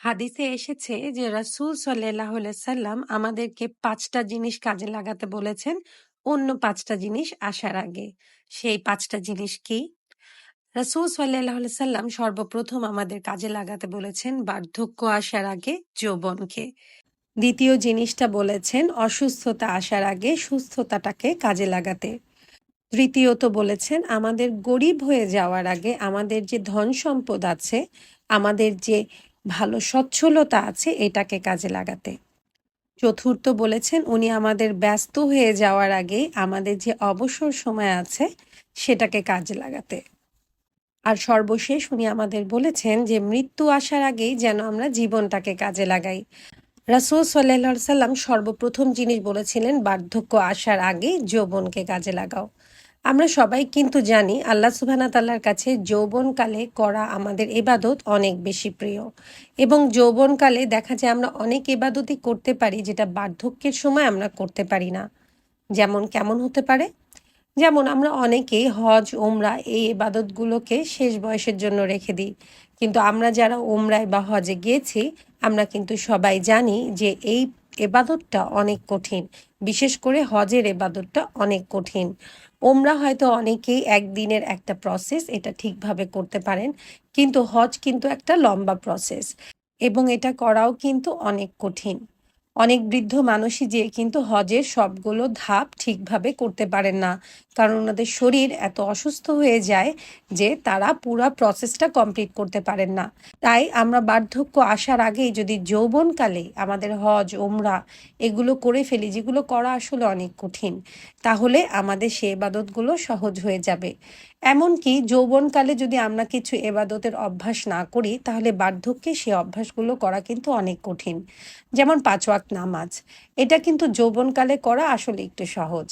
হাদিসে এসেছে যে, রাসূল আলাইহি সাল্লাম আমাদেরকে পাঁচটা জিনিস কাজে লাগাতে বলেছেন, অন্য পাঁচটা জিনিস আসার আগে। সেই পাঁচটা জিনিস কি? রাসূল আলাইহি সাল্লাম সর্বপ্রথম আমাদের কাজে লাগাতে বলেছেন, বার্ধক্য আসার আগে যৌবনকে। দ্বিতীয় জিনিসটা বলেছেন, অসুস্থতা আসার আগে সুস্থতাটাকে কাজে লাগাতে। তৃতীয়ত বলেছেন, আমাদের গরিব হয়ে যাওয়ার আগে আমাদের যে ধন সম্পদ আছে, আমাদের যে ভালো সচ্ছলতা আছে এটাকে কাজে লাগাতে। চতুর্থ বলেছেন, উনি আমাদের ব্যস্ত হয়ে যাওয়ার আগে আমাদের যে অবসর সময় আছে, সেটাকে কাজে লাগাতে। আর সর্বশেষ উনি আমাদের বলেছেন যে, মৃত্যু আসার আগেই যেন আমরা জীবনটাকে কাজে লাগাই। রাসুল সাল্লাহ সাল্লাম সর্বপ্রথম জিনিস বলেছিলেন, বার্ধক্য আসার আগে যৌবনকে কাজে লাগাও। আমরা সবাই কিন্তু জানি আল্লাহ সুবহানা তাল্লার কাছে যৌবনকালে করা আমাদের এবাদত অনেক বেশি প্রিয়। এবং যৌবনকালে দেখা যায় আমরা অনেক এবাদতই করতে পারি যেটা বার্ধক্যের সময় আমরা করতে পারি না। যেমন কেমন হতে পারে? যেমন আমরা অনেকেই হজ ওমরা এই এবাদতগুলোকে শেষ বয়সের জন্য রেখে দিই। কিন্তু আমরা যারা ওমরায় বা হজে গিয়েছি, আমরা কিন্তু সবাই জানি যে এই এবাদতটা অনেক কঠিন। বিশেষ করে হজের এবাদতটা অনেক কঠিন। ওমরা হয়তো অনেকেই একদিনের একটা প্রসেস এটা ঠিকভাবে করতে পারেন, কিন্তু হজ কিন্তু একটা লম্বা প্রসেস এবং এটা করাও কিন্তু অনেক কঠিন। অনেক বৃদ্ধ মানুষই যে কিন্তু হজের সবগুলো ধাপ ঠিকভাবে করতে পারেন না। কারণ ওনাদের শরীর এত অসুস্থ হয়ে যায় যে তারা পুরো প্রসেসটা কমপ্লিট করতে পারেন না। তাই আমরা বার্ধক্য আসার আগেই যদি যৌবনকালে আমাদের হজ ওমরা এগুলো করে ফেলি, যেগুলো করা আসলে অনেক কঠিন, তাহলে আমাদের সে এবাদতগুলো সহজ হয়ে যাবে। এমনকি যৌবনকালে যদি আমরা কিছু এবাদতের অভ্যাস না করি, তাহলে বার্ধক্যে সে অভ্যাসগুলো করা কিন্তু অনেক কঠিন। যেমন পাঁচ ওয়াক্ত নামাজ। এটা কিন্তু যৌবনকালে করা আসলে একটু সহজ।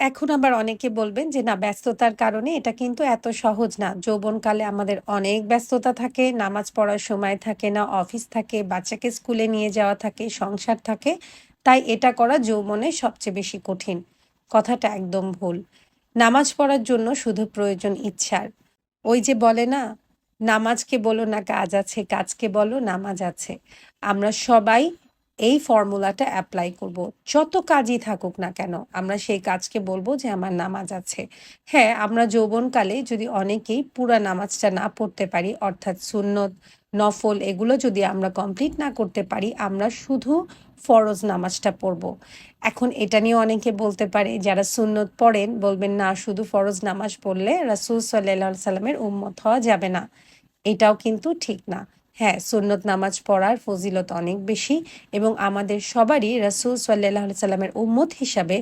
এখন আবার অনেকে বলবেন যে, না, ব্যস্ততার কারণে এটা কিন্তু এত সহজ না। যৌবনকালে আমাদের অনেক ব্যস্ততা থাকে, নামাজ পড়ার সময় থাকে না, অফিস থাকে, বাচ্চাকে স্কুলে নিয়ে যাওয়া থাকে, সংসার থাকে। তাই এটা করা যৌবনে সবচেয়ে বেশি কঠিন। কথাটা একদম ভুল। নামাজ পড়ার জন্য শুধু প্রয়োজন ইচ্ছার। ওই যে বলে না, নামাজকে বলো না কাজ আছে, কাজকে বলো নামাজ আছে। আমরা সবাই এই ফর্মুলাটা অ্যাপ্লাই করব। যত কাজই থাকুক না কেন, আমরা সেই কাজকে বলব যে আমার নামাজ আছে। হ্যাঁ আমরা যৌবনকালে যদি অনেকেই পুরা নামাজটা না পড়তে পারি, অর্থাৎ সুন্নত, নফল, এগুলো যদি আমরা কমপ্লিট না করতে পারি, আমরা শুধু ফরজ নামাজটা পড়ব। এখন এটা নিয়ে অনেকে বলতে পারে, যারা সুন্নত পড়েন, বলবেন, না, শুধু ফরজ নামাজ পড়লে রাসুল সাল্লাহ সাল্লামের উম্মত হওয়া যাবে না। এটাও কিন্তু ঠিক না। হ্যাঁ সুন্নত নামাজ পড়ার ফজিলত অনেক বেশি এবং আমাদের সবারই রাসুল সাল্লাহ সাল্লামের উম্মত হিসাবে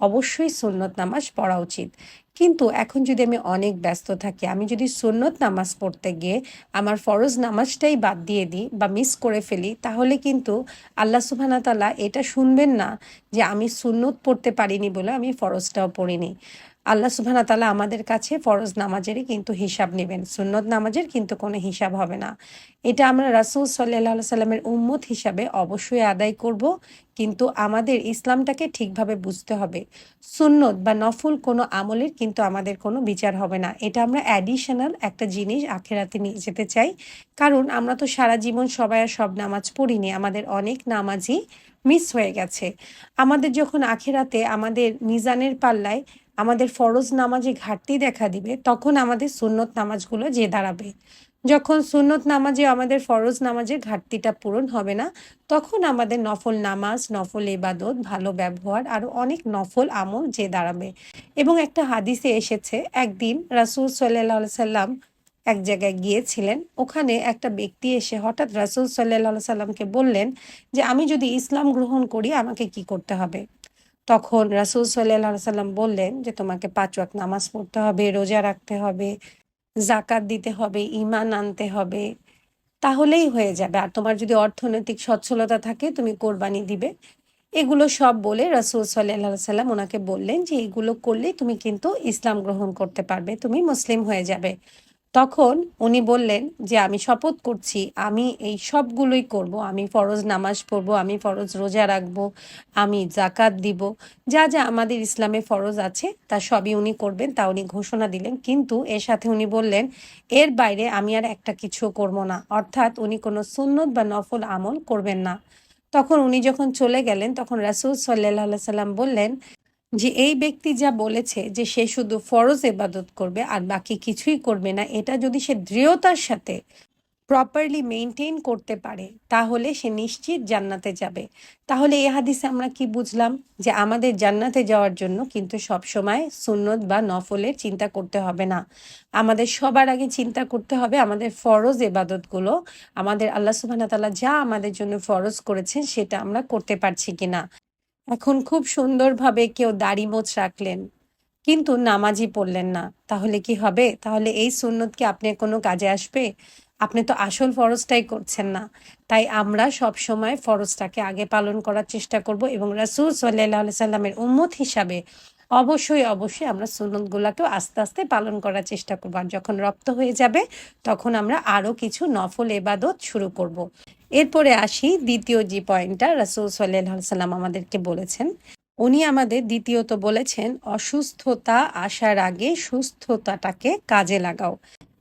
অবশ্যই সুন্নত নামাজ পড়া উচিত। কিন্তু এখন যদি আমি অনেক ব্যস্ত থাকি, আমি যদি সুন্নত নামাজ পড়তে গিয়ে আমার ফরজ নামাজটাই বাদ দিয়ে দিই বা মিস করে ফেলি, তাহলে কিন্তু আল্লাহ সুবহানা তালা এটা শুনবেন না যে আমি সুন্নত পড়তে পারিনি বলে আমি ফরজটাও পড়িনি। আল্লাহ সুবহানা তালা আমাদের কাছে ফরজ নামাজেরই কিন্তু হিসাব নেবেন, সুন্নত নামাজের কিন্তু কোনো হিসাব হবে না। এটা আমরা রাসুল সাল্লাহ সাল্লামের উম্মত হিসাবে অবশ্যই আদায় করব, কিন্তু আমাদের ইসলামটাকে ঠিকভাবে বুঝতে হবে। সুন্নত বা নফল কোনো আমলের কিন্তু আমাদের কোনো বিচার হবে না। এটা আমরা অ্যাডিশনাল একটা জিনিস আখেরাতে নিয়ে যেতে চাই, কারণ আমরা তো সারা জীবন সবাই আর সব নামাজ পড়িনি, আমাদের অনেক নামাজই মিস হয়ে গেছে। আমাদের যখন আখেরাতে আমাদের মিজানের পাল্লায় আমাদের ফরজ নামাজে ঘাটতি দেখা দিবে, তখন আমাদের সুন্নত নামাজগুলো যে দাঁড়াবে। যখন সুন্নত নামাজে আমাদের ফরজ নামাজের ঘাটতিটা পূরণ হবে না, তখন আমাদের নফল নামাজ, নফল ইবাদত, ভালো ব্যবহার আরও অনেক নফল আমল যে দাঁড়াবে। এবং একটা হাদিসে এসেছে, একদিন রাসুল সাল্লাহ সাল্লাম এক জায়গায় গিয়েছিলেন, ওখানে একটা ব্যক্তি এসে হঠাৎ রাসুল সাল্লাহ সাল্লামকে বললেন যে, আমি যদি ইসলাম গ্রহণ করি, আমাকে কি করতে হবে? তখন রাসুল সাল্লাহ সাল্লাম বললেন যে, তোমাকে পাঁচ ওয়াক নামাজ পড়তে হবে, রোজা রাখতে হবে জাকাত দিতে হবে ইমান আনতে হবে। তাহলেই হয়ে যাবে। আর তোমার যদি অর্থনৈতিক সচ্ছলতা থাকে, তুমি কোরবানি দিবে। এগুলো সব বলে রাসুল সাল্লাহ সাল্লাম ওনাকে বললেন যে, এগুলো করলেই তুমি কিন্তু ইসলাম গ্রহণ করতে পারবে, তুমি মুসলিম হয়ে যাবে। তখন উনি বললেন যে, আমি শপথ করছি, আমি এই সবগুলোই করব। আমি ফরজ নামাজ পড়ব, আমি ফরজ রোজা রাখব, আমি জাকাত দিব। যা যা আমাদের ইসলামে ফরজ আছে, তা সবই উনি করবেন, তা উনি ঘোষণা দিলেন। কিন্তু এর সাথে উনি বললেন, এর বাইরে আমি আর একটা কিছু করব না। অর্থাৎ উনি কোনো সুন্নত বা নফল আমল করবেন না। তখন উনি যখন চলে গেলেন, তখন রাসুল সাল্লাহ সাল্লাম বললেন যে এই ব্যক্তি যা বলেছে যে সে শুধু ফরজ এবাদত করবে আর বাকি কিছুই করবে না, এটা যদি সে দৃঢ়তার সাথে প্রপারলি মেনটেন করতে পারে, তাহলে সে নিশ্চিত জান্নাতে যাবে। তাহলে এ হাদিসে আমরা কি বুঝলাম? যে আমাদের জান্নাতে যাওয়ার জন্য কিন্তু সব সময় সুন্নত বা নফলের চিন্তা করতে হবে না। আমাদের সবার আগে চিন্তা করতে হবে আমাদের ফরজ এবাদতগুলো আমাদের আল্লাহ সুবহানাহু তাআলা যা আমাদের জন্য ফরজ করেছেন সেটা আমরা করতে পারছি কিনা। এখন খুব সুন্দরভাবে কেউ দাড়ি মোছ রাখলেন। কিন্তু নামাজই পড়লেন না। তাহলে কি হবে? তাহলে এই সুন্নত কি আপনার কোনো কাজে আসবে? আপনি তো আসল ফরজটাই করছেন না। তাই আমরা সব সময় ফরজটাকে আগে পালন করার চেষ্টা করব এবং রাসুল সাল্লাহ সাল্লামের উম্মত হিসাবে অবশ্যই অবশ্যই আমরা সুন্নতগুলোকেও আস্তে আস্তে পালন করার চেষ্টা করব। আর যখন রপ্ত হয়ে যাবে, তখন আমরা আরও কিছু নফল এবাদত শুরু করব। এরপরে আসি দ্বিতীয় জি পয়েন্টটা রাসুল সাল্লাহ সাল্লাম আমাদেরকে বলেছেন। উনি আমাদের দ্বিতীয়ত বলেছেন, অসুস্থতা আসার আগে সুস্থতাটাকে কাজে লাগাও।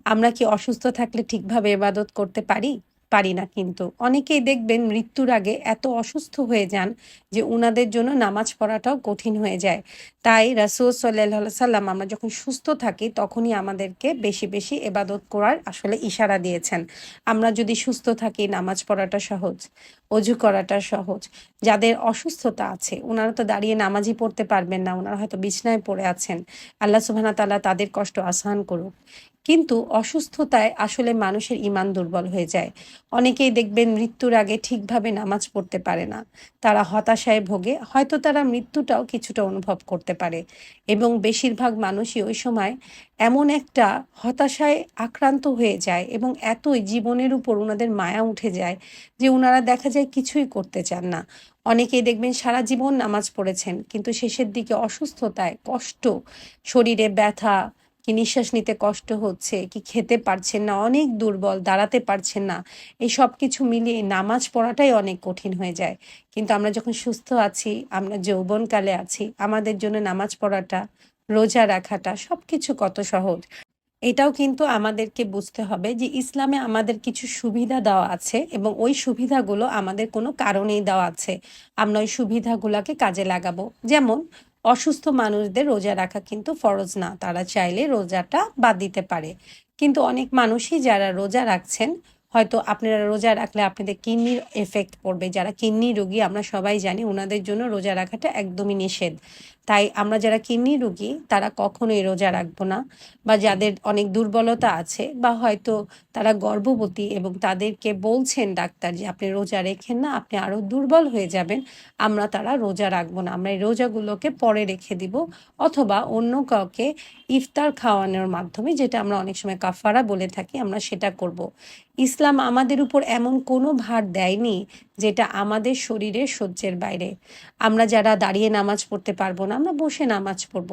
আমরা কি অসুস্থ থাকলে ঠিকভাবে এবাদত করতে পারি? পারি না কিন্তু। অনেকেই দেখবেন মৃত্যুর আগে এত অসুস্থ হয়ে যান যে উনাদের জন্য নামাজ পড়াটাও কঠিন হয়ে যায়। তাই রাসুল সাল্লাহ সাল্লাম আমরা যখন সুস্থ থাকি তখনই আমাদেরকে বেশি বেশি এবাদত করার আসলে ইশারা দিয়েছেন। আমরা যদি সুস্থ থাকি নামাজ পড়াটা সহজ। অজু করাটা সহজ। যাদের অসুস্থতা আছে ওনারা তো দাঁড়িয়ে নামাজই পড়তে পারবেন না ওনারা হয়তো বিছনায় পড়ে আছেন। আল্লাহ সুবাহ তাল্লাহ তাদের কষ্ট আসান করুক। কিন্তু অসুস্থতায় আসলে মানুষের ইমান দুর্বল হয়ে যায়। অনেকেই দেখবেন মৃত্যুর আগে ঠিকভাবে নামাজ পড়তে পারে না। তারা হতাশায় ভোগে, হয়তো তারা মৃত্যুটাও কিছুটা অনুভব করতে পারে। এবং বেশিরভাগ মানুষই ওই সময় এমন একটা হতাশায় আক্রান্ত হয়ে যায় এবং এতই জীবনের উপর ওনাদের মায়া উঠে যায় যে ওনারা দেখা যায় কিছুই করতে চান না। অনেকেই দেখবেন সারা জীবন নামাজ পড়েছেন, কিন্তু শেষের দিকে অসুস্থতায় কষ্ট, শরীরে ব্যথা, কি নিঃশ্বাস নিতে কষ্ট হচ্ছে, কি খেতে পারছেন না, অনেক দুর্বল, দাঁড়াতে পারছেন না, এই সব কিছু মিলিয়ে নামাজ পড়াটাই অনেক কঠিন হয়ে যায়। কিন্তু আমরা যখন সুস্থ আছি, আমরা যৌবনকালে আছি, আমাদের জন্য নামাজ পড়াটা, রোজা রাখাটা সব কিছু কত সহজ। এটাও কিন্তু আমাদেরকে বুঝতে হবে যে ইসলামে আমাদের কিছু সুবিধা দেওয়া আছে এবং ওই সুবিধাগুলো আমাদের কোনো কারণেই দেওয়া আছে। আমরা ওই সুবিধাগুলোকে কাজে লাগাবো। যেমন, অসুস্থ মানুষদের রোজা রাখা কিন্তু ফরজ না। তারা চাইলে রোজাটা বাদ দিতে পারে। কিন্তু অনেক মানুষই যারা রোজা রাখছেন হয়তো আপনারা রোজা রাখলে আপনাদের কিডনির এফেক্ট পড়বে। যারা কিডনি রোগী, আমরা সবাই জানি ওনাদের জন্য রোজা রাখাটা একদমই নিষেধ। তাই আমরা যারা কিডনি রোগী, তারা কখনোই রোজা রাখব না। বা যাদের অনেক দুর্বলতা আছে বা হয়তো তারা গর্ভবতী এবং তাদেরকে বলছেন ডাক্তার যে, আপনি রোজা রেখেন না, আপনি আরও দুর্বল হয়ে যাবেন। আমরা তারা রোজা রাখব না। আমরা এই রোজাগুলোকে পরে রেখে দিব। অথবা অন্য কাউকে ইফতার খাওয়ানোর মাধ্যমে, যেটা আমরা অনেক সময় কাফারা বলে থাকি, আমরা সেটা করব। ইসলাম আমাদের উপর এমন কোনো ভার দেয়নি যেটা আমাদের শরীরের সহ্যের বাইরে। আমরা যারা দাঁড়িয়ে নামাজ পড়তে পারব না, আমরা বসে নামাজ পড়ব।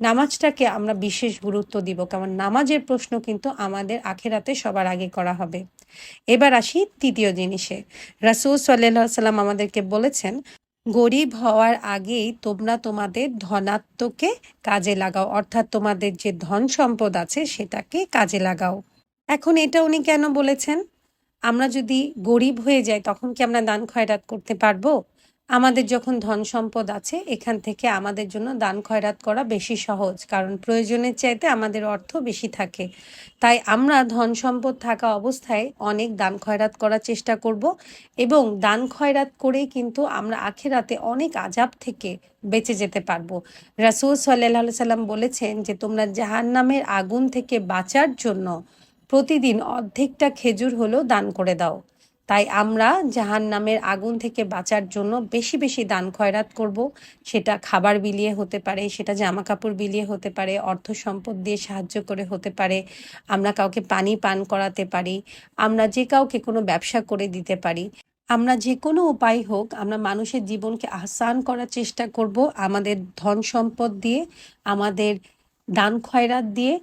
নামাজটাকে আমরা বিশেষ গুরুত্ব দিব, কারণ নামাজের প্রশ্ন কিন্তু আমাদের আখেরাতে সবার আগে করা হবে। এবার আসি তৃতীয় জিনিসে। রাসুল সাল্লাহ সাল্লাম আমাদেরকে বলেছেন, গরিব হওয়ার আগেই তোমরা তোমাদের ধনাত্মকে কাজে লাগাও, অর্থাৎ তোমাদের যে ধন সম্পদ আছে সেটাকে কাজে লাগাও। এখন এটা উনি কেন বলেছেন? আমরা যদি গরিব হয়ে যাই, তখন কি আমরা দান খয়রাত করতে পারব? আমাদের যখন ধন সম্পদ আছে, এখান থেকে আমাদের জন্য দান খয়রাত করা বেশি সহজ, কারণ প্রয়োজনের চাইতে আমাদের অর্থ বেশি থাকে। তাই আমরা ধন সম্পদ থাকা অবস্থায় অনেক দান খয়রাত করার চেষ্টা করব এবং দান খয়রাত করেই কিন্তু আমরা আখেরাতে অনেক আজাব থেকে বেঁচে যেতে পারব। রাসুল সাল্লাহ সাল্লাম বলেছেন যে, তোমরা জাহান নামের আগুন থেকে বাঁচার জন্য প্রতিদিন অর্ধেকটা খেজুর হলেও দান করে দাও। তাই আমরা জাহান নামের আগুন থেকে বাঁচার জন্য বেশি বেশি দান খয়রাত করব। সেটা খাবার বিলিয়ে হতে পারে, সেটা জামা কাপড় বিলিয়ে হতে পারে, অর্থ সম্পদ দিয়ে সাহায্য করে হতে পারে, আমরা কাউকে পানি পান করাতে পারি, আমরা যে কাউকে কোনো ব্যবসা করে দিতে পারি। আমরা যে কোনো উপায় হোক, আমরা মানুষের জীবনকে আহসান করার চেষ্টা করব আমাদের ধন সম্পদ দিয়ে, আমাদের দান খয়রাত দিয়ে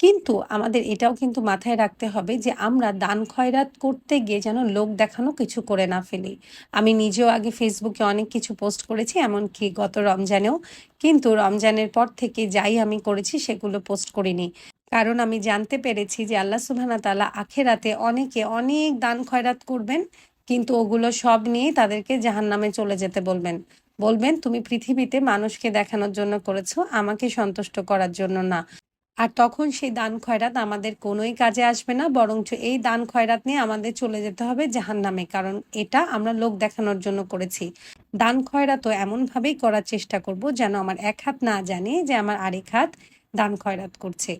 কিন্তু আমাদের এটাও কিন্তু মাথায় রাখতে হবে যে আমরা দান খয়রাত করতে গিয়ে যেন লোক দেখানো কিছু করে না ফেলি। আমি নিজেও আগে ফেসবুকে অনেক কিছু পোস্ট করেছি, এমনকি গত রমজানেও কিন্তু রমজানের পর থেকে যাই আমি করেছি সেগুলো পোস্ট করিনি। কারণ আমি জানতে পেরেছি যে আল্লাহ সুবহানা তাআলা আখেরাতে অনেকে অনেক দান খয়রাত করবেন, কিন্তু ওগুলো সব নিয়ে তাদেরকে জাহান্নামে চলে যেতে বলবেন। বলবেন, তুমি পৃথিবীতে মানুষকে দেখানোর জন্য করেছ, আমাকে সন্তুষ্ট করার জন্য না। আর তখন সেই দান খয়রাত আমাদের কোনোই কাজে আসবে না, বরঞ্চ এই দান খয়রাত নিয়ে আমাদের চলে যেতে হবে জাহান নামে কারণ এটা আমরা লোক দেখানোর জন্য করেছি। দান খয়রাতও এমনভাবেই করার চেষ্টা করব যেন আমার এক হাত না জানে যে আমার আরেক হাত দান খয়রাত করছে।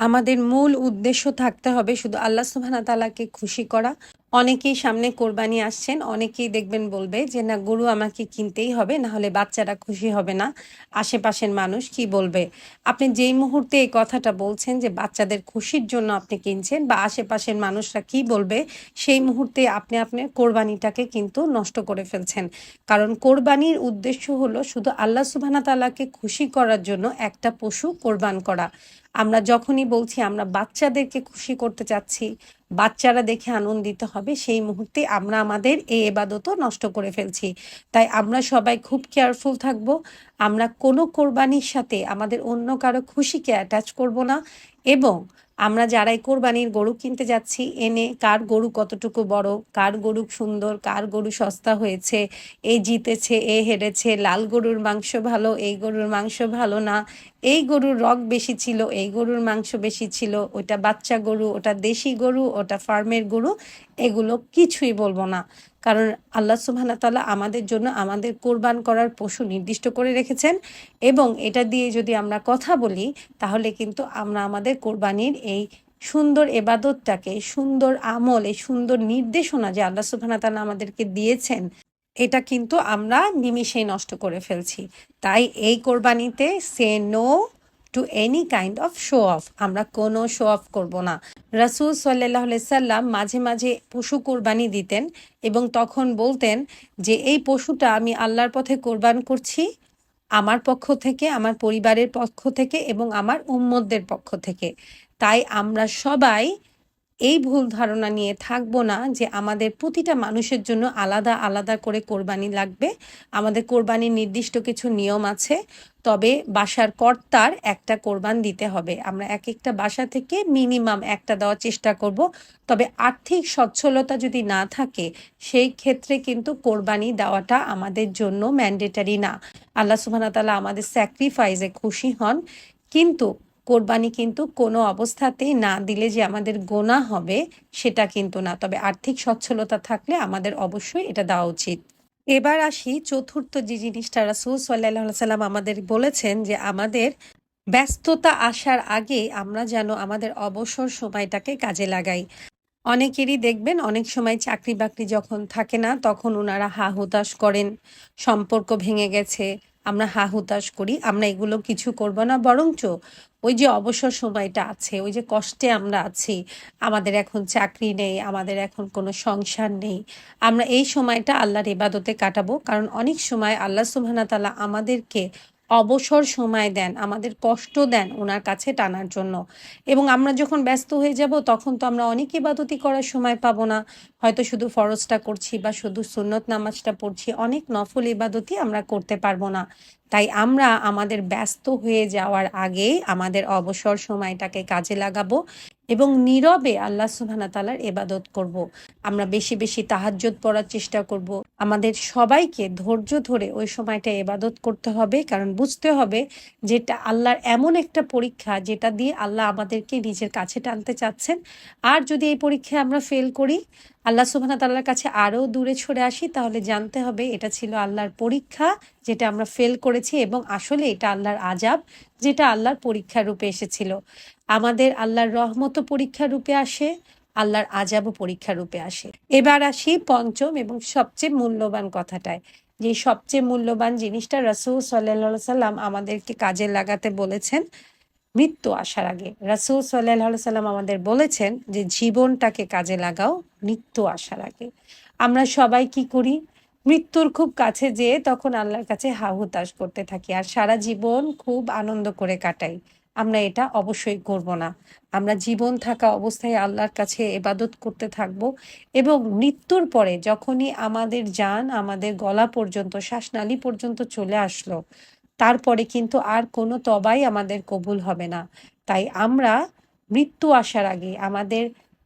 আমাদের মূল উদ্দেশ্য থাকতে হবে শুধু আল্লাহ সুবহানা তাআলাকে খুশি করা। অনেকেই সামনে কোরবানি আসছেন, অনেকেই দেখবেন বলবে যে, না, গরু আমাকে কিনতেই হবে, না হলে বাচ্চারা খুশি হবে না। আশেপাশের মানুষ কি বলবে? আপনি যেই মুহূর্তে এই কথাটা বলছেন যে, বাচ্চাদের খুশির জন্য আপনি কিনছেন বা আশেপাশের মানুষরা কি বলবে, সেই মুহূর্তে আপনি আপনার কোরবানিটাকে কিন্তু নষ্ট করে ফেলছেন। কারণ কোরবানির উদ্দেশ্য হলো শুধু আল্লাহ সুবহানা তাআলাকে খুশি করার জন্য একটা পশু কোরবান করা। আমরা যখনই বলছি, আমরা বাচ্চাদেরকে খুশি করতে চাচ্ছি, বাচ্চারা দেখে আনন্দিত হবে, সেই মুহূর্তে আমরা আমাদের এ এবাদত নষ্ট করে ফেলছি। তাই আমরা সবাই খুব কেয়ারফুল থাকব। আমরা কোনো কোরবানির সাথে আমাদের অন্য কারও খুশিকে অ্যাটাচ করব না এবং আমরা যারাই কোরবানির গরু কিনতে যাচ্ছি, এনে কার গরু কতটুকু বড়, কার গরু সুন্দর, কার গরু সস্তা হয়েছে, এ জিতেছে, এ হেরেছে, লাল গরুর মাংস ভালো, এই গরুর মাংস ভালো না, এই গরুর রগ বেশি ছিল, এই গরুর মাংস বেশি ছিল, ওটা বাচ্চা গরু, ওটা দেশি গরু, ওটা ফার্মের গরু, এগুলো কিছুই বলব না। কারণ আল্লাহ সুবহানা তাআলা আমাদের জন্য আমাদের কোরবান করার পশু নির্দিষ্ট করে রেখেছেন এবং এটা দিয়ে যদি আমরা কথা বলি, তাহলে কিন্তু আমরা আমাদের কোরবানির এই সুন্দর এবাদতটাকে, সুন্দর আমল, এই সুন্দর নির্দেশনা যে আল্লাহ সুবহানা তাআলা আমাদেরকে দিয়েছেন, এটা কিন্তু আমরা নিমিষেই নষ্ট করে ফেলছি। তাই এই কোরবানিতে say no to any kind of show off আমরা কোনো শো অফ করব না। রাসুল সাল্লাহ সাল্লাম মাঝে মাঝে পশু কোরবানি দিতেন এবং তখন বলতেন যে, এই পশুটা আমি আল্লাহর পথে কোরবান করছি, আমার পক্ষ থেকে, আমার পরিবারের পক্ষ থেকে এবং আমার উম্মদের পক্ষ থেকে। তাই আমরা সবাই এই ভুল ধারণা নিয়ে থাকব না যে আমাদের প্রতিটা মানুষের জন্য আলাদা আলাদা করে কোরবানি লাগবে। আমাদের কোরবানির নির্দিষ্ট কিছু নিয়ম আছে, তবে বাসার কর্তার একটা কোরবান দিতে হবে। আমরা এক একটা বাসা থেকে মিনিমাম একটা দেওয়ার চেষ্টা করব। তবে আর্থিক সচ্ছলতা যদি না থাকে, সেই ক্ষেত্রে কিন্তু কোরবানি দেওয়াটা আমাদের জন্য ম্যান্ডেটারি না। আল্লাহ সুবহানাহু তাআলা আমাদের স্যাক্রিফাইসে খুশি হন। কিন্তু কোরবানি কিন্তু কোনো অবস্থাতেই না দিলে যে আমাদের গোনা হবে, সেটা কিন্তু না। তবে আর্থিক সচ্ছলতা থাকলে আমাদের অবশ্যই এটা দেওয়া উচিত। এবার আসি চতুর্থ যে জিনিসটা। রাসুল সাল্লাহ সাল্লাম আমাদের বলেছেন যে আমাদের ব্যস্ততা আসার আগে আমরা যেন আমাদের অবসর সময়টাকে কাজে লাগাই। অনেকেরই দেখবেন, অনেক সময় চাকরি বাকরি যখন থাকে না, তখন ওনারা হা হুতাশ করেন, সম্পর্ক ভেঙে গেছে আমরা হা হুতাশ করি, আমরা এগুলো কিছু করব না, বরঞ্চ ওই যে অবসর সময়টা আছে, ওই যে কষ্টে আমরা আছি, আমাদের এখন চাকরি নেই, আমাদের এখন কোনো সংসার নেই, আমরা এই সময়টা আল্লাহর ইবাদতে কাটাবো। কারণ অনেক সময় আল্লাহ সুবহানা তালা আমাদেরকে অবসর সময় দেন, আমাদের কষ্ট দেন ওনার কাছে টানার জন্য। এবং আমরা যখন ব্যস্ত হয়ে যাব, তখন তো আমরা অনেক ইবাদতি করার সময় পাবো না। হয়তো শুধু ফরজটা করছি বা শুধু সুন্নত নামাজটা পড়ছি, অনেক নফল ইবাদতি আমরা করতে পারব না। তাই আমরা আমাদের ব্যস্ত হয়ে যাওয়ার আগে আমাদের অবসর সময়টাকে কাজে লাগাবো। এবং নীরবে আল্লাহ সুবহানা তালার এবাদত করব। আমরা বেশি বেশি তাহাজ্জত পড়ার চেষ্টা করব। আমাদের সবাইকে ধৈর্য ধরে ওই সময়টা এবাদত করতে হবে, কারণ বুঝতে হবে যেটা আল্লাহর এমন একটা পরীক্ষা যেটা দিয়ে আল্লাহ আমাদেরকে নিজের কাছে টানতে চাচ্ছেন আর যদি এই পরীক্ষায় আমরা ফেল করি আল্লাহ সুবহানা তাল্লার কাছে আরও দূরে ছড়ে আসি, তাহলে জানতে হবে এটা ছিল আল্লাহর পরীক্ষা যেটা আমরা ফেল করেছি এবং আসলে এটা আল্লাহর আজাব যেটা আল্লাহর পরীক্ষা রূপে এসেছিল। আমাদের আল্লাহর রহমত পরীক্ষা রূপে আসে, আল্লাহর আজাবও পরীক্ষা রূপে আসে। এবার আসি পঞ্চম এবং সবচেয়ে মূল্যবান কথাটায়। যে সবচেয়ে মূল্যবান জিনিসটা রসুল সাল্লাহ সাল্লাম আমাদেরকে কাজে লাগাতে বলেছেন মৃত্যু আসার আগে রাসুল সাল্লাহ সাল্লাম আমাদের বলেছেন যে জীবনটাকে কাজে লাগাও মৃত্যু আসার আগে। আমরা সবাই কি করি? মৃত্যুর খুব কাছে যেয়ে তখন আল্লাহর কাছে হাহুতাশ করতে থাকি আর সারা জীবন খুব আনন্দ করে কাটাই। আমরা এটা অবশ্যই করব না। আমরা জীবন থাকা অবস্থায় আল্লাহর কাছে এবাদত করতে থাকব এবং মৃত্যুর পরে যখনই আমাদের যান আমাদের গলা পর্যন্ত, শ্বাসনালী পর্যন্ত চলে আসলো তারপরে কিন্তু আর কোনো তবাই আমাদের কবুল হবে না। তাই আমরা মৃত্যু আসার আগে, আমাদের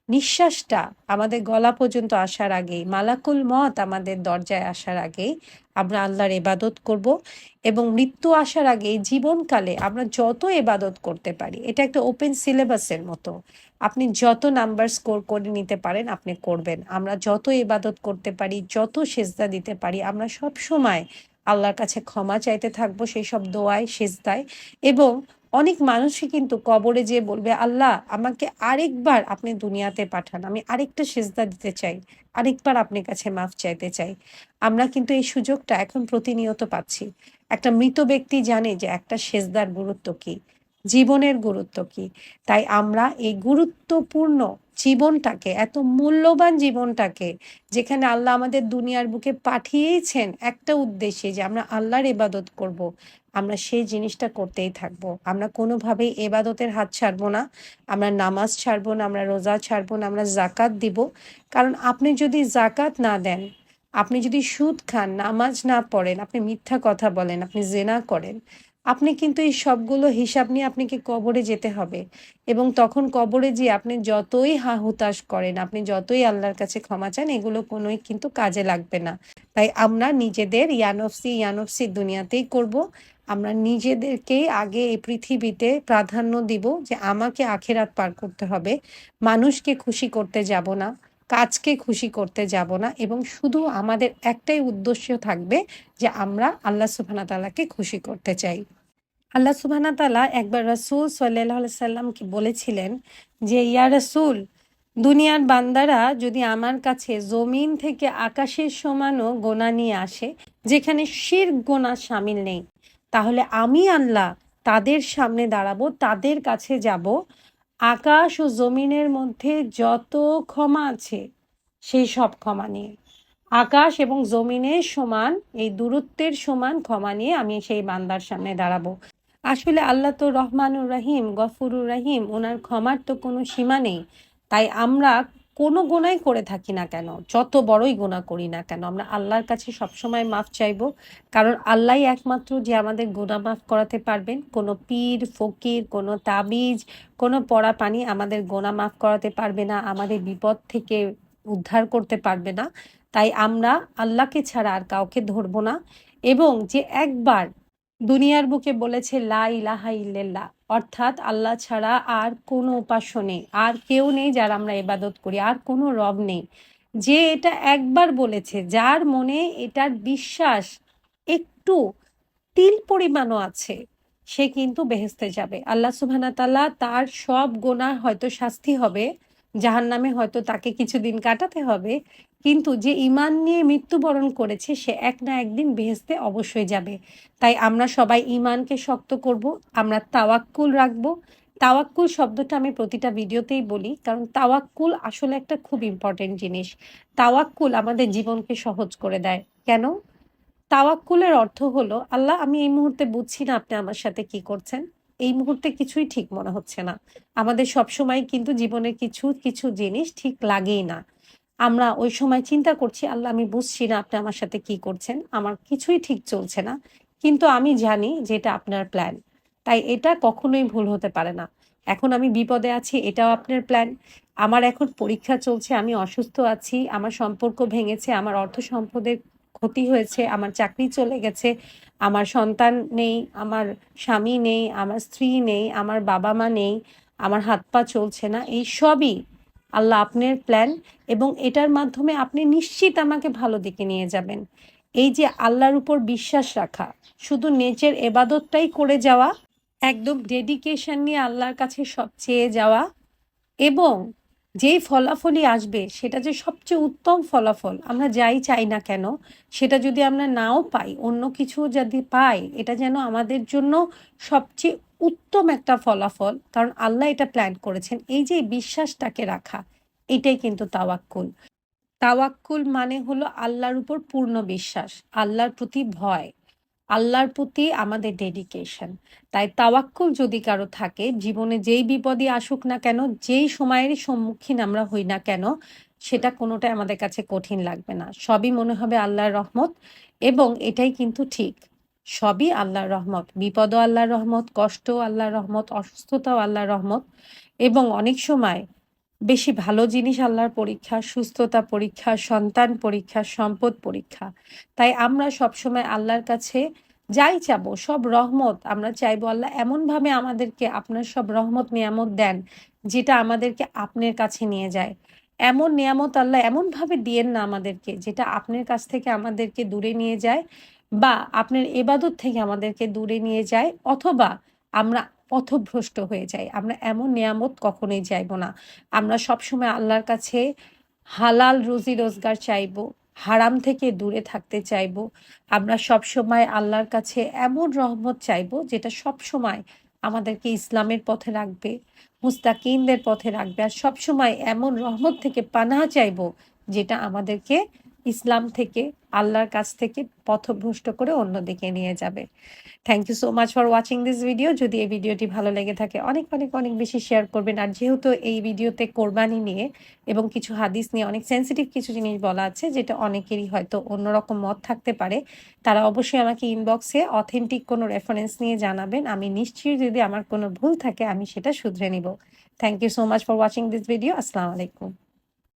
নিঃশ্বাসটা আমাদের গলা পর্যন্ত আসার আগেই মালাকুল মত আমাদের দরজায় আসার আগে আমরা আল্লাহর এবাদত করব এবং মৃত্যু আসার আগে জীবনকালে আমরা যত এবাদত করতে পারি, এটা একটা ওপেন সিলেবাসের মতো। আপনি যত নাম্বার স্কোর করে নিতে পারেন, আপনি করবেন। আমরা যত এবাদত করতে পারি, যত সেজদা দিতে পারি, আমরা সব সময় আল্লাহর কাছে ক্ষমা চাইতে থাকব, সেই সব দোয়ায়, সেজদায়। এবং অনেক মানুষই কিন্তু কবরে যে বলবে, আল্লাহ, আমাকে আরেকবার আপনি দুনিয়াতে পাঠান। আমি আরেকটা সেজদা দিতে চাই, আরেকবার আপনার কাছে মাফ চাইতে চাই। আমরা কিন্তু এই সুযোগটা এখন প্রতিনিয়ত পাচ্ছি। একটা মৃত ব্যক্তি জানে যে একটা সেজদার গুরুত্ব কি। জীবনের গুরুত্ব কি তাই আমরা এই গুরুত্বপূর্ণ জীবনটাকে, এত মূল্যবান জীবনটাকে, যেখানে আল্লাহ আমাদের দুনিয়ার বুকে পাঠিয়েছেন একটা উদ্দেশ্যে যে আমরা আল্লাহর এবাদত করব। আমরা সেই জিনিসটা করতেই থাকব আমরা কোনোভাবেই এবাদতের হাত ছাড়বো না, আমরা নামাজ ছাড়বো না, আমরা রোজা ছাড়বো না, আমরা জাকাত দিব কারণ আপনি যদি জাকাত না দেন, আপনি যদি সুদ খান, নামাজ না পড়েন, আপনি মিথ্যা কথা বলেন, আপনি জেনা করেন আপনি কিন্তু এই সবগুলো হিসাব নিয়ে আপনাকে কবরে যেতে হবে। এবং তখন কবরে যে আপনি যতই হা হুতাশ করেন, আপনি যতই আল্লাহর কাছে ক্ষমা চান, এগুলো কোনোই কিন্তু কাজে লাগবে না। তাই আমরা নিজেদের ইয়ানফসি ইয়ানফসি দুনিয়াতেই করব। আমরা নিজেদেরকেই আগে এই পৃথিবীতে প্রাধান্য দিব যে আমাকে আখেরাত পার করতে হবে। মানুষকে খুশি করতে যাব না। কাজকে খুশি করতে যাব না এবং শুধু আমাদের একটাই উদ্দেশ্য থাকবে যে আমরা আল্লাহ সুবহানা তাআলাকে খুশি করতে চাই। আল্লাহ সুবহানা তাআলা একবার রাসূল আলাইহি সাল্লামকে বলেছিলেন যে, ইয়া রাসূল, দুনিয়ার বান্দারা যদি আমার কাছে জমিন থেকে আকাশের সমানও গোনা নিয়ে আসে, যেখানে শির গোনা সামিল নেই, তাহলে আমি আল্লাহ তাদের সামনে দাঁড়াবো, তাদের কাছে যাব আকাশ ও জমিনের মধ্যে যত ক্ষমা আছে, সেই সব ক্ষমা নিয়ে। আকাশ এবং জমিনের সমান, এই দূরত্বের সমান ক্ষমা নিয়ে আমি সেই বান্দার সামনে দাঁড়াবো। আসলে আল্লাহ তো রহমানুর রাহিম, গফুরুর রাহিম, ওনার ক্ষমার তো কোনো সীমা নেই। তাই আমরা কোনো গোনাই করে থাকি না কেন? যত বড়ই গোনা করি না কেন? আমরা আল্লাহর কাছে সবসময় মাফ চাইব। কারণ আল্লাহ একমাত্র যে আমাদের গোনা মাফ করাতে পারবেন। কোনো পীর, ফকির, কোনো তাবিজ, কোনো পড়া পানি আমাদের গোনা মাফ করাতে পারবে না, আমাদের বিপদ থেকে উদ্ধার করতে পারবে না। তাই আমরা আল্লাহকে ছাড়া আর কাউকে ধরবো না। এবং যে একবার দুনিয়ার বুকে বলেছে, লা ইলাহা ইল্লাল্লাহ অর্থাৎ আল্লাহ ছাড়া আর কোনো উপাস্য নেই। আর কেউ নেই যার আমরা এবাদত করি, আর কোনো রব নেই। যে এটা একবার বলেছে, যার মনে এটার বিশ্বাস একটু তিল পরিমাণও আছে, সে কিন্তু বেহেস্তে যাবে। আল্লাহ সুবহানা তাআলা তার সব গোনার হয়তো শাস্তি হবে জাহান নামে হয়তো তাকে কিছুদিন কাটাতে হবে কিন্তু যে ইমান নিয়ে মৃত্যুবরণ করেছে, সে এক না একদিন বেহেস্তে অবশ্যই যাবে। তাই আমরা সবাই ইমানকে শক্ত করব, আমরা তাওয়াক্কুল রাখব। তাওয়াক্কুল শব্দটা আমি প্রতিটা ভিডিওতেই বলি, কারণ তাওয়াক্কুল আসলে একটা খুব ইম্পর্টেন্ট জিনিস। তাওয়াক্কুল আমাদের জীবনকে সহজ করে দেয়। কেন? তাওয়াক্কুলের অর্থ হলো, আল্লাহ, আমি এই মুহূর্তে বুঝছি না আপনি আমার সাথে কি করছেন। এই মুহূর্তে কিছুই ঠিক মনে হচ্ছে না। আমাদের সব সময় কিন্তু জীবনের কিছু কিছু জিনিস ঠিক লাগেই না। আমরা ওই সময় চিন্তা করছি, আল্লাহ, আমি বুঝছি না আপনি আমার সাথে কি করছেন। আমার কিছুই ঠিক চলছে না। কিন্তু আমি জানি যে এটা আপনার প্ল্যান তাই এটা কখনোই ভুল হতে পারে না। এখন আমি বিপদে আছি, এটাও আপনার প্ল্যান আমার এখন পরীক্ষা চলছে, আমি অসুস্থ আছি, আমার সম্পর্ক ভেঙেছে, আমার অর্থ সম্পদের ক্ষতি হয়েছে, আমার চাকরি চলে গেছে, আমার সন্তান নেই, আমার স্বামী নেই, আমার স্ত্রী নেই, আমার বাবা মা নেই, আমার হাত পা চলছে না। এই সবই আল্লাহ আপনার প্ল্যান এবং এটার মাধ্যমে আপনি নিশ্চিত আমাকে ভালো দিকে নিয়ে যাবেন। এই যে আল্লাহর উপর বিশ্বাস রাখা, শুধু নেচের এবাদতটাই করে যাওয়া, একদম ডেডিকেশন নিয়ে আল্লাহর কাছে সব চেয়ে যাওয়া এবং যেই ফলাফলই আসবে, সেটা যে সবচেয়ে উত্তম ফলাফল, আমরা যাই চাই না কেন, সেটা যদি আমরা নাও পাই, অন্য কিছু যদি পাই, এটা যেন আমাদের জন্য সবচেয়ে উত্তম একটা ফলাফল, কারণ আল্লাহ এটা প্ল্যান করেছেন। এই যে বিশ্বাসটাকে রাখা, এটাই কিন্তু তাওয়াক্কুল। তাওয়াক্কুল মানে হলো আল্লাহর উপর পূর্ণ বিশ্বাস, আল্লাহর প্রতি ভয়। আল্লাহর প্রতি আমাদের ডেডিকেশন তাই তাওয়াক্কুল যদি কারও থাকে, জীবনে যেই বিপদই আসুক না কেন, যেই সময়েরই সম্মুখীন আমরা হই না কেন, সেটা কোনোটাই আমাদের কাছে কঠিন লাগবে না। সবই মনে হবে আল্লাহর রহমত এবং এটাই কিন্তু ঠিক। সবই আল্লাহর রহমত। বিপদও আল্লাহর রহমত কষ্ট আল্লাহর রহমত, অসুস্থতাও আল্লাহর রহমত এবং অনেক সময় বেশি ভালো জিনিস আল্লাহর পরীক্ষা, সুস্থতা পরীক্ষা, সন্তান পরীক্ষা, সম্পদ পরীক্ষা। তাই আমরা সবসময় আল্লাহর কাছে যাই চাবো, সব রহমত আমরা চাইব। আল্লাহ এমনভাবে আমাদেরকে আপনার সব রহমত, নিয়ামত দেন, যেটা আমাদেরকে আপনার কাছে নিয়ে যায়। এমন নিয়ামত আল্লাহ এমনভাবে দিয়েন না আমাদেরকে, যেটা আপনার কাছ থেকে আমাদেরকে দূরে নিয়ে যায়, বা আপনার এবাদত থেকে আমাদেরকে দূরে নিয়ে যায়, অথবা আমরা পথভ্রষ্ট হয়ে যাই। আমরা এমন নিয়ামত কখনোই চাইব না। আমরা সবসময় আল্লাহর কাছে হালাল রুজি রোজগার চাইব, হারাম থেকে দূরে থাকতে চাইব। আমরা সবসময় আল্লাহর কাছে এমন রহমত চাইব যেটা সবসময় আমাদেরকে ইসলামের পথে রাখবে, মুস্তাকিমদের পথে রাখবে। আর সবসময় এমন রহমত থেকে পানাহা চাইব যেটা আমাদেরকে ইসলাম থেকে, আল্লাহর কাছ থেকে পথভ্রষ্ট করে অন্যদিকে নিয়ে যাবে। Thank you so much for watching this video যদি এই ভিডিওটি ভালো লেগে থাকে, অনেক অনেক অনেক বেশি শেয়ার করবেন। আর যেহেতু এই ভিডিওতে কোরবানি নিয়ে এবং কিছু হাদিস নিয়ে অনেক সেন্সিটিভ কিছু জিনিস বলা আছে, যেটা অনেকেরই হয়তো অন্যরকম মত থাকতে পারে, তারা অবশ্যই আমাকে ইনবক্সে অথেন্টিক কোনো রেফারেন্স নিয়ে জানাবেন। আমি নিশ্চয়ই যদি আমার কোনো ভুল থাকে, আমি সেটা শুধরে নিব। Thank you so much for watching this video আসসালামু আলাইকুম।